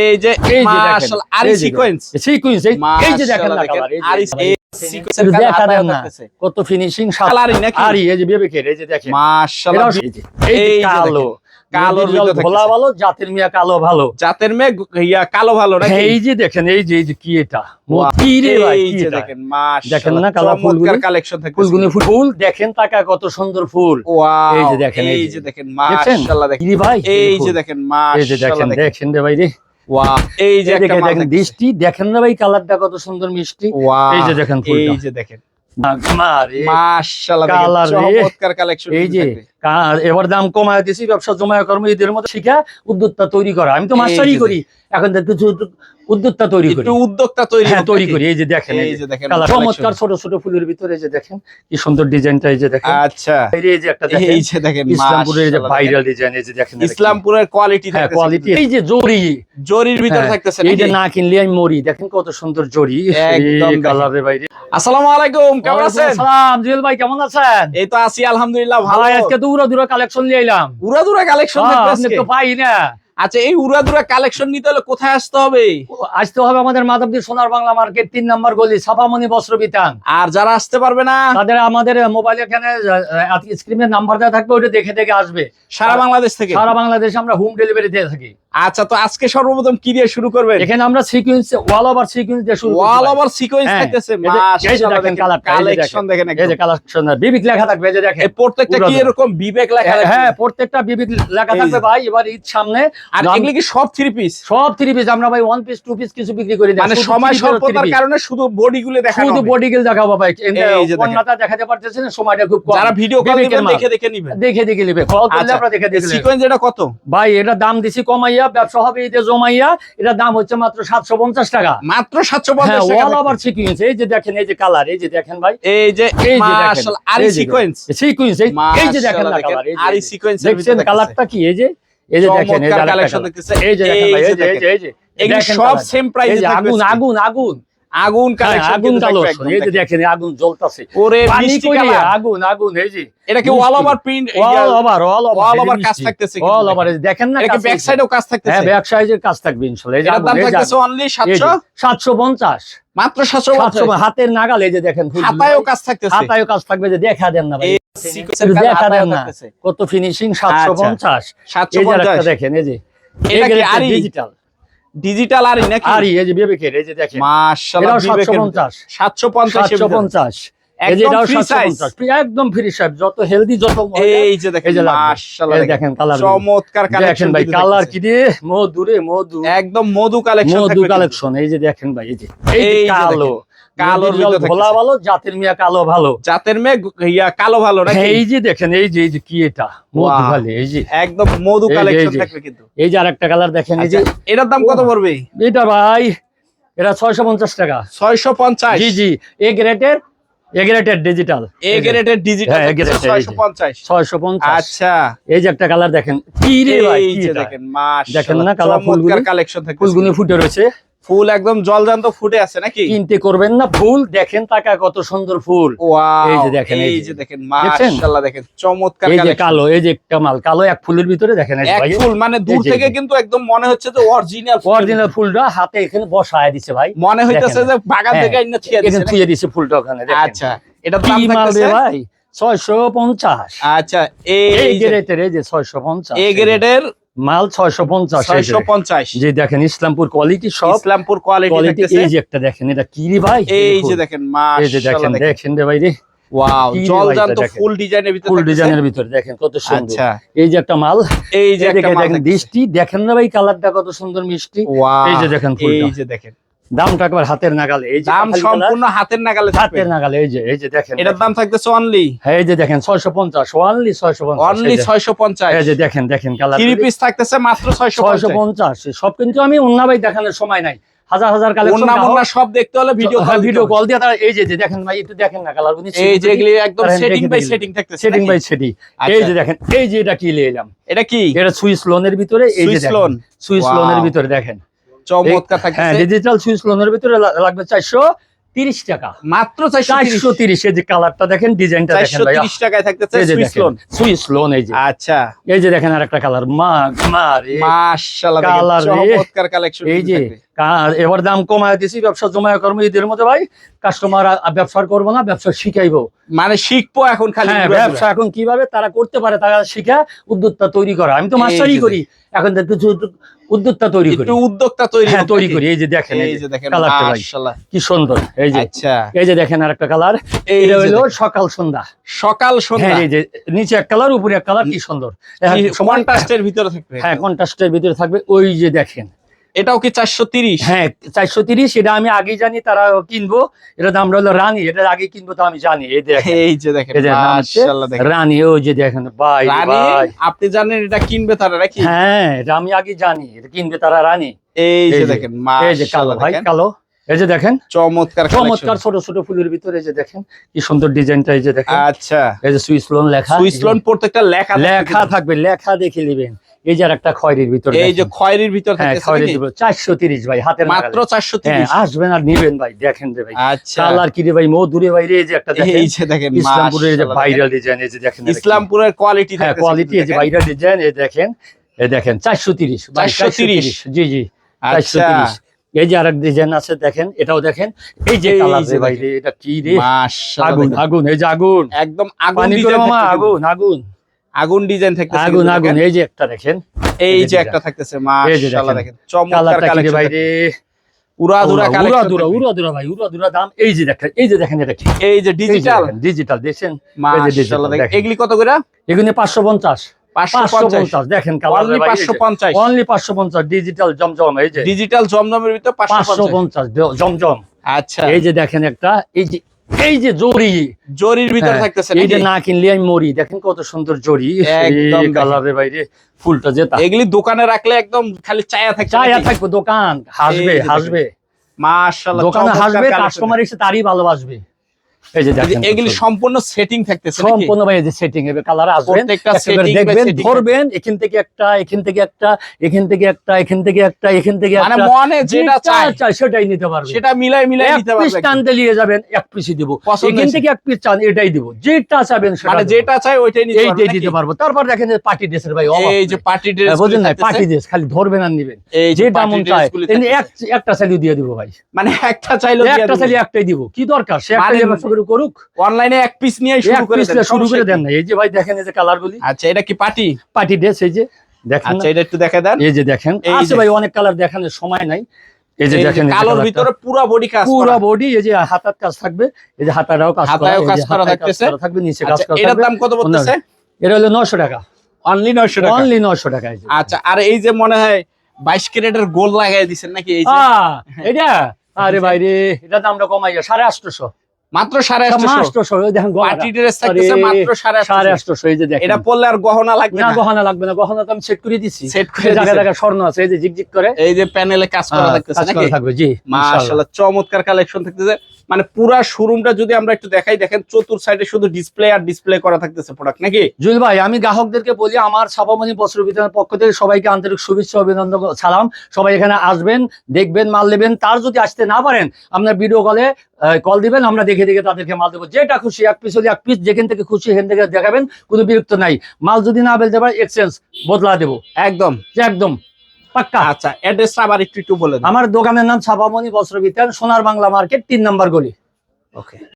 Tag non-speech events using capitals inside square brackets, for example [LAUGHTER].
এই যে মাশাআল্লাহ আরি সিকোয়েন্স এই যে দেখেন না কালার এই যে কত ফিনিশিং কালারই নাকি আরি এই যে বিবেকের এই যে দেখেন মাশাআল্লাহ এই যে কালো কালোর কালোর ভিতর ভোলা। ভালো জাতের মিয়া কালো ভালো জাতের মেয়ে ইয়া কালো ভালো নাকি এই যে দেখেন এই যে এই যে কি এটা Wow, কি রে ভাই এই কি যে এটা? দেখেন মাশাআল্লাহ দেখেন না কালার চমৎকার ফুলগুলি? কালেকশন থাকে ফুলগুলি ফুল দেখেন টাকা কত সুন্দর ফুল ওয়াও এই যে দেখেন, এই যে। দেখেন মাশাআল্লাহ দেখেন ভাই এই। যে দেখেন এই যে দেখেন দেখেন রে ভাই রে এই যে দেখেন। দৃষ্টি দেখেন না ভাই কালারটা কত সুন্দর মিষ্টি। এই যে দেখেন এই যে দেখেন। মাশাআল্লাহ কালার চমৎকার কালেকশন এই যে এবার দাম কমায় দিছি ব্যবসা জমায় কর্ম এদের মধ্যে শিখা উদ্যোক্তা তৈরি করা। আমি তো মাস্টারই করি এখন কিছু উদ্যোক্তা তৈরি করি। উদ্যোক্তা তৈরি হ্যাঁ তৈরি করি। এই যে দেখেন এই যে দেখেন চমৎকার ছোট ছোট ফুলের ভিতরে এই যে দেখেন কি সুন্দর ডিজাইনটা এই যে দেখেন। আচ্ছা। এই যে- একটা দেখেন এই যে দেখেন ইসলামপুরের যে ভাইরাল ডিজাইন এই যে দেখেন ইসলামপুরের কোয়ালিটি হ্যাঁ কোয়ালিটি এই যে জরি। জরির ভিতরে হ্যাঁ, থাকতেছে এই যে না কিনলে আমি মরি। দেখেন কত সুন্দর জরি। একদম। কালারের বাইরে। আসসালামু আলাইকুম কেমন আছেন? সালাম জুয়েল ভাই কেমন আছেন? এই তো আছি আলহামদুলিল্লাহ ভালো। আজকে তো উড়া দুরা কালেকশন নিয়ে এলাম উড়াদুরা কালেকশন হ্যাঁ, আপনি তো পাই না। আচ্ছা এই উড়াদুরা কালেকশন নিতে হলে কোথায় আসতে হবে? আসতে হবে আমাদের মাধবদী সোনার বাংলা মার্কেট তিন নম্বর গলি ছাপামণি বস্ত্র বিতান। আর যারা আসতে পারবে না? তাদের আমাদের মোবাইল এখানে স্ক্রিনের নাম্বার দেওয়া থাকবে ওটা দেখে দেখে আসবে। সারা বাংলাদেশ থেকে? সারা বাংলাদেশে আমরা হোম ডেলিভারি দিয়ে থাকি। আচ্ছা তো আজকে সর্বপ্রথম কি দিয়ে শুরু করবে এখানে আমরা সিকুয়েন্স ওয়াল ওভার সিকুয়েন্স দিয়ে শুরু ওয়াল ওভার সিকোয়েন্স থাকতেছে দেখেন যে কালেকশন দেখেন। এই যে। কালেকশন বিবিক লেখা থাকবে এই যে দেখেন প্রত্যেকটা কি এরকম বিবেক লেখা হ্যাঁ, হ্যাঁ প্রত্যেকটা বিবিক লেখা থাকবে ভাই এবার ঈদ সামনে। আর এগুলি কি সব থ্রি পিস সব থ্রি পিস আমরা ভাই ওয়ান পিস টু পিস কিছু বিক্রি করি না মানে সময় স্বল্পতার কারণে শুধু বডি গুলো দেখানো শুধু। বডি গিল দেখাবো ভাই এই যে অন্যটা দেখাতে পারতেছেন সময়টা খুব কম যারা ভিডিও কল দিবেন দেখে দেখে নিবেন দেখে দেখে নেবে কল করলে আচ্ছা, আমরা দেখে দেখে সিকোয়েন্স এটা কত ভাই এটা দাম দিছি কমাইয়া ব্যবসা হবে এটা জমাইয়া এটা দাম হচ্ছে মাত্র সাতশো পঞ্চাশ টাকা মাত্র সাতশো হ্যাঁ পঞ্চাশ ওয়াল আবার সিকুয়েন্স এই যে দেখেন এই যে কালার এই যে দেখেন ভাই এই যে এই যে দেখেন, আরি সিকোয়েন্স সিকুয়েন্স এই যে দেখেন না কালার এই যে- আরি সিকোয়েন্স দেখছেন কালারটা কি এই যে এই যে দেখেন এই যে এই যে এই যে এই যে সব। সেম প্রাইসে আগুন। আগুন আগুন আগুন হ্যাঁ, আগুন কালো এই যে দেখেন আগুন জ্বলতাছে ওরে পানি মিষ্টি কালার আগুন আগুন এই যে এটা কি। All over print all over all over all over কাজ থাকতেছে অল ওভার দেখেন না এটা কি ব্যাক সাইডেও কাজ থাকতেছে হ্যাঁ ব্যাক সাইজের কাজ থাকবে ইনশাআল্লাহ এই দাম থাকতেছে অনলি 700 750 মাত্র 750 হাতের নাগাল এই যে দেখেন। হাতায়ও কাজ থাকতেছে হাতায়ও কাজ থাকবে যে দেখা দেন না ভাই দেখা দেন না কত ফিনিশিং 750 এই যে 750 দেখেন এই যে এটা কি আরি? ডিজিটাল ডিজিটাল আরই নাকি? আরই এই যে বিবেকের এই যে দেখেন। মাশাআল্লাহ এটাও 750 750 এর ভিতরে। 750 এই যে একদম এটাও free size। 750 একদম ফ্রি সাইজ যত হেলদি যত এই যে দেখেন এই যে লাগবে। মাশাআল্লাহ দেখেন দেখেন কালার চমৎকার কালেকশন ভাই কালার কি দিয়ে মধুরে মধু একদম মধু কালেকশন মধু কালেকশন এই যে দেখেন ভাই এই যে। এই যে এই যে কালো। কালোর ভিতরে ভোলা ভালো জাতের মিয়া কালো ভালো। জাতের মেয়ে ইয়া কালো ভালো নাকি? এই যে দেখেন এই যে এই যে কি এটা? মধু ভালো এই যে। একদম মধু কালেকশন এই যে। থাকবে কিন্তু। এই যে আরেকটা কালার দেখেন এই যে। আচ্ছা, এটার দাম কত পড়বে? এটা ভাই এটা ছয়শো পঞ্চাশ টাকা। 650 জি জি। এ গ্রেটের digital A graded digital A grade-এর, এই যে। 650 ছয়শো পঞ্চাশ। আচ্ছা। এই যে একটা কালার দেখেন। কি রে ভাই? দেখেন মাশাআল্লাহ দেখেন না কালার ফুলগুলো? কালেকশন থাকে ফুলগুলি ফুটে রয়েছে। ফুল একদম জল জলজান্ত ফুটে আছে নাকি? কিনতে করবেন না ফুল দেখেন টাকা কত সুন্দর ফুল। এই যে দেখেন, এই যে। দেখেন মাশাআল্লাহ দেখেন চমৎকার এই যে কালো এই যে কামাল কালো এক ফুলের ভিতরে দেখেন এক ফুল মানে দূর থেকে কিন্তু একদম মনে হচ্ছে যে অরিজিনাল অরিজিনাল ফুলটা হাতে এখানে বসায় দিছে ভাই। মনে হইতেছে। যে বাগান হ্যাঁ, থেকে আইনা থিয়া এখানে দিছে থুয়ে দিছে ফুলটা ওখানে দেখেন। আচ্ছা এটা দাম মাল থাকতেছে? ভাই? ছয়শো পঞ্চাশ। আচ্ছা এই গ্রেডের এই যে গ্রেটের এই গ্রেডের মাল ছয়শো পঞ্চাশ 650 যে দেখেন। ইসলামপুর কোয়ালিটি সব ইসলামপুর কোয়ালিটি এই যে একটা দেখেন এটা কি রে ভাই? এই যে দেখেন। এই যে দেখেন দেখেন। রে ভাই রে। ওয়াও কি রে জলজান্ত ভাই এটা দেখেন। ফুল ডিজাইনের ভিতরে ফুল ডিজাইনের ভিতরে দেখেন কত সুন্দর। আচ্ছা। এই যে একটা মাল এই যে একটা দেখেন। দৃষ্টি দেখেন না ভাই কালারটা কত সুন্দর মিষ্টি। এই যে দেখেন এই যে দেখেন। দামটা একবার হাতের নাগালে এই যে দাম সম্পূর্ণ হাতের নাগালে হাতের নাগালে এই যে এই যে দেখেন এটার দাম থাকতেছে অনলি হ্যাঁ, এই যে দেখেন ছয়শো পঞ্চাশ ওয়ানলি ছয়শো পঞ্চাশ অনলি 650 এই যে দেখেন দেখেন কালার থ্রি পিস থাকতেছে মাত্র ছয়শো 650 পঞ্চাশ সব কিন্তু আমি অন্য ভাই দেখানোর সময় নাই। হাজার হাজার কালেকশন অন্য সব দেখতে হলে ভিডিও কল ভিডিও কল দিয়ে তারা এই যে দেখেন ভাই একটু দেখেন না কালার এই যে এগুলি একদম সেটিং বাই সেটিং থাকতেছে সেটিং বাই সেটিং। এই যে দেখেন এই যে এটা কি নিয়ে এলাম? এটা কি? এটা সুইস লোনের ভিতরে এই যে সুইস লোন সুইস লোনের ভিতরে দেখেন। চমৎকার হ্যাঁ ডিজিটাল সুইস লোনের ভিতরে লাগবে চারশো তিরিশ টাকা। মাত্র চারশো চারশো তিরিশ এই যে কালারটা দেখেন ডিজাইনটা দেখেন টাকায় থাকতেছে সুইস লোন সুইস লোন এই যে। আচ্ছা। এই যে দেখেন আর একটা কালার মা মাশাআল্লাহ চমৎকার কালেকশন এই যে এবার দাম কমায় দিছি ব্যবসা জমায় কর্ম ঈদের মধ্যে ভাই। কাস্টমার ব্যবসা করব না ব্যবসা শিখাইবো। মানে শিখব এখন খালি হ্যাঁ। ব্যবসা এখন কীভাবে তারা করতে পারে তারা শিখা উদ্যোক্তা তৈরি করা। আমি তো মাস্টারই করি এখন কিছু উদ্যোক্তা তৈরি করি। উদ্যোক্তা তৈরি হ্যাঁ তৈরি করি। এই যে দেখেন এই যে দেখেন কালারটা মাশাআল্লাহ কি সুন্দর। এই যে আচ্ছা। এই যে দেখেন আর একটা কালার এই হলো সকাল সন্ধ্যা। সকাল সন্ধ্যা। হ্যাঁ এই যে নিচে এক কালার উপরে এক কালার কি সুন্দর। কন্ট্রাস্টের ভিতরে থাকবে। হ্যাঁ কন্ট্রাস্টের ভিতরে থাকবে। ওই যে দেখেন এটাও কি চারশো তিরিশ? হ্যাঁ চারশো তিরিশ এটা আমি আগেই জানি তারা কিনবো। এটা দাম হলো রানী এটা আগে কিনবো তো আমি জানি এই [LAUGHS] যে দেখেন রানী ওই যে দেখেন ভাই আপনি জানেন এটা কিনবে তারা নাকি? হ্যাঁ এটা আমি আগে জানি এটা কিনবে তারা রানী। এই যে যে, দেখেন এই যে কালো ভাই কালো। এই যে দেখেন চমৎকার চমৎকার ছোট ছোট ফুলের ভিতরে এই যে দেখেন কি সুন্দর ডিজাইনটা এই যে দেখেন। আচ্ছা। এই যে সুইস লোন লেখা। সুইস লোন প্রত্যেকটা লেখা লেখা থাকবে লেখা দেখে নেবেন এই যে একটা খয়েরির ভিতরে এই যে খয়েরির ভিতর হ্যাঁ চারশো তিরিশ ভাই হাতের মাত্র চারশো হ্যাঁ তিরিশ আসবেন আর নিবেন ভাই দেখেন যে ভাই আচ্ছা কালার কি রে ভাই মধুরে ভাই রে এই যে একটা দেখেন এই যে দেখেন ইসলামপুরের যে ভাইরাল ডিজাইন এই যে দেখেন ইসলামপুরের কোয়ালিটি হ্যাঁ কোয়ালিটি এই যে ভাইরাল ডিজাইন এই দেখেন এই দেখেন চারশো তিরিশ 430 জি জি চারশো আচ্ছা তিরিশ এই যে আরেক ডিজাইন আছে দেখেন এটাও দেখেন এই যে রে ভাই রে এটা কি রে আগুন আগুন এই যে আগুন একদম আগুন আগুন আগুন আগুন ডিজাইন থাকতেছে আগুন আগুন এই যে একটা দেখেন এই যে একটা থাকতেছে মাশাআল্লাহ দেখেন। দেখেন চমৎকার রে ভাই রে উড়াধুরা কালেকশন ভাই দাম এই যে দেখেন এই যে দেখেন এটা কি এই যে ডিজিটাল ডিজিটাল দেখছেন মাশাআল্লাহ দেখেন দেখেন। এগুলি কত করে এগুলি পাঁচশো পঞ্চাশ পাঁচশো 550 পঞ্চাশ দেখেন অনলি 550 অনলি পাঁচশো পঞ্চাশ ডিজিটাল জমজম এই যে ডিজিটাল জমজমের ভিতর জমজম আচ্ছা এই যে দেখেন একটা এই যে এই যে জরি জরির ভিতরে হ্যাঁ, থাকতেছে এই যে না কিনলে আমি মরি। দেখেন কত সুন্দর জরি। একদম। কালারে বাইরে ফুলটা যেটা এগুলি দোকানে রাখলে একদম খালি চায়া থাকে চায়া থাকবে দোকান। হাসবে। হাসবে। মাশাআল্লাহ দোকানে হাসবে। কাস্টমার এসে তারই ভালোবাসবে। এই যে দেখেন এগুলি সম্পূর্ণ সেটিং থাকতেছে সম্পূর্ণ ভাই এই যে সেটিং এর কালার আসবেন প্রত্যেকটা একেবারে দেখবেন ধরবেন এখান থেকে একটা এখান থেকে একটা এখান থেকে একটা এখান থেকে একটা এখান থেকে মানে মনে যেটা চায়। চাই সেটাই নিতে পারবে। সেটা মিলাই মিলাই নিতে পিস পারবে। টানতে নিয়ে যাবেন এক পিসই দিব। এখান থেকে এক পিস চান এটাই দিব। যেটা চাবেন সেটা মানে যেটা চাই ওইটাই নিতে পারবে এইটাই দিতে পারব। তারপর দেখেন পার্টি ড্রেসের ভাই এই যে পার্টি হ্যাঁ, ড্রেস বোঝেন না পার্টি ড্রেস খালি ধরবেন আর নিবেন। যে মন। এক একটা দিয়ে দিব ভাই। মানে একটা চাইলো একটা স্যালি একটাই দিব। কি দরকার? সে মানে- করে করুক অনলাইনে এক পিস নিয়ে শুরু করে দেন শুরু করে দেন না এই যে ভাই দেখেন এই যে কালার গুলি আচ্ছা এটা কি পার্টি পার্টি ড্রেস এই যে দেখেন আচ্ছা এটা একটু দেখে দেন এই যে দেখেন আছে যে। ভাই অনেক কালার দেখানোর সময় নাই এই যে দেখেন কালোর ভিতরে পুরো বডি কাজ পুরো বডি এই যে হাতার কাজ থাকবে এই যে হাতাটাও কাজ করা কাজ করা থাকতেছে। থাকবে নিচে কাজ আচ্ছা করা এটার দাম কত পড়তেছে এটা হলো 900 টাকা অনলি 900 টাকা অনলি 900 টাকা আচ্ছা আর এই যে মনে হয় 22 ক্যারেটের গোল লাগাই দিবেন নাকি এই যে এটা আরে ভাই রে এটা দামটা কমাইয়া সাড়ে আটশোশো মাত্র 850 আটশোশো। পার্টি ড্রেস থাকতেছে মাত্র সাড়ে আটশোশো। এই যে দেখেন। এটা পরলে আর গহনা লাগবে না না। গহনা লাগবে না গহনা তো আমি সেট করে দিছি। সেট করে জায়গা জায়গা স্বর্ণ আছে এই যে ঝিকঝিক করে। এই যে প্যানেলে কাজ করা থাকতেছে নাকি? থাকবে জি মাশাআল্লাহ চমৎকার কালেকশন থাকতেছে। মানে পুরা শোরুমটা যদি আমরা একটু দেখাই দেখেন চতুর সাইডে শুধু ডিসপ্লে আর ডিসপ্লে করা থাকতেছে প্রোডাক্ট নাকি? জুয়েল ভাই আমি গ্রাহকদেরকে বলি আমার ছাপামণি বস্ত্র বিতরণের পক্ষ থেকে সবাইকে আন্তরিক শুভেচ্ছা অভিনন্দন সালাম। সবাই এখানে আসবেন দেখবেন মাল নেবেন। তার যদি আসতে না পারেন আপনার ভিডিও কলে কল দিবেন আমরা দেখে দেখে দেখে তাদেরকে মাল দেবো। যেটা খুশি এক পিস হলে এক পিস যেখান থেকে খুশি সেখান থেকে দেখাবেন কোনো বিরক্ত নাই। মাল যদি না বেলতে পারে এক্সচেঞ্জ বদলা দেবো। একদম। যে একদম। পাক্কা? আচ্ছা অ্যাড্রেসটা আবার একটু একটু বলে আমার দোকানের নাম ছাপামণি বস্ত্র বিতান সোনার বাংলা মার্কেট তিন নম্বর গলি। ওকে